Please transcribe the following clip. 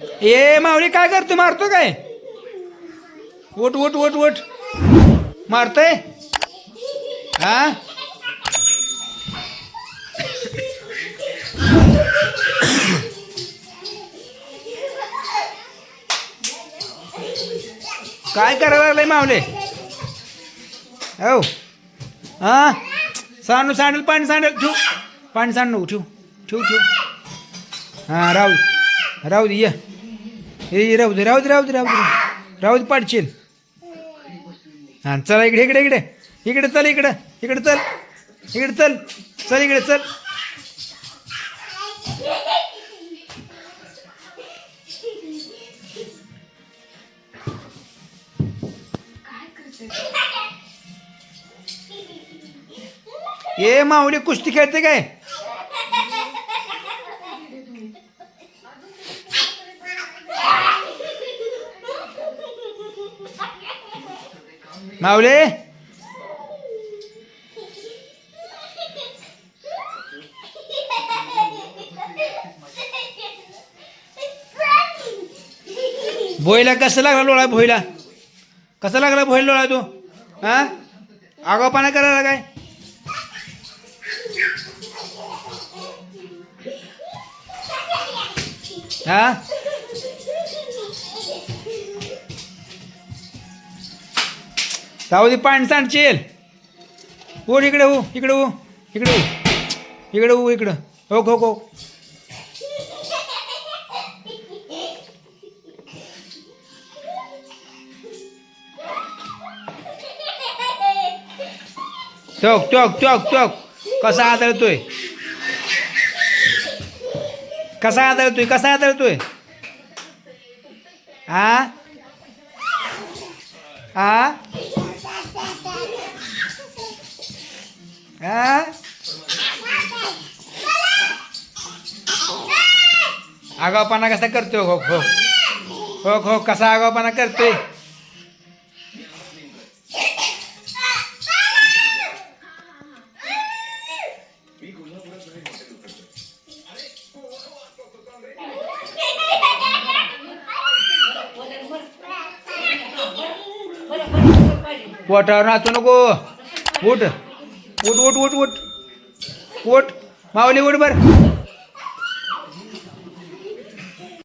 ए मावळी काय करतो मारतो काय? उठ उठ उठ उठ. मारतोय? हा? काय करायला लागलंय मावले हो. हा? सांडू सांडेल पाणी सांडेल ठेव. पाणी सांडू नको ठेव. ठेव ठेव. हां राहू राहू दे ये. राहू दे राहू दे राहू दे राहू दे. राहू दे पाडशील. हां चला इकडे इकडे इकडे. इकडे चल इकडं. इकडे चल. इकडे चल. चल इकडे चल. ए माऊली कुस्ती खेळते काय? माऊले? भोईला कसं लागला लोळा भोईला? कसं लागला भोईला लोळा तू? हा? आगावपणा करायला काय? हा? जाऊ दे पाणी सांडशील उठ इकडे हो इकडे हो इकडे हो इकडे हो इकडं. हो हो खो टोक टोक टोक टोक कसा आदळतोय? कसा आदळतोय? कसा आदळतोय? आ आ? आ? आगावपणा कसा करतोय? हो हो. हो हो कसा आगावपणा करतोय? पोटावर नाचू नको. उठ. उठ उठ उठ उठ. उठ. माऊली उठ बर.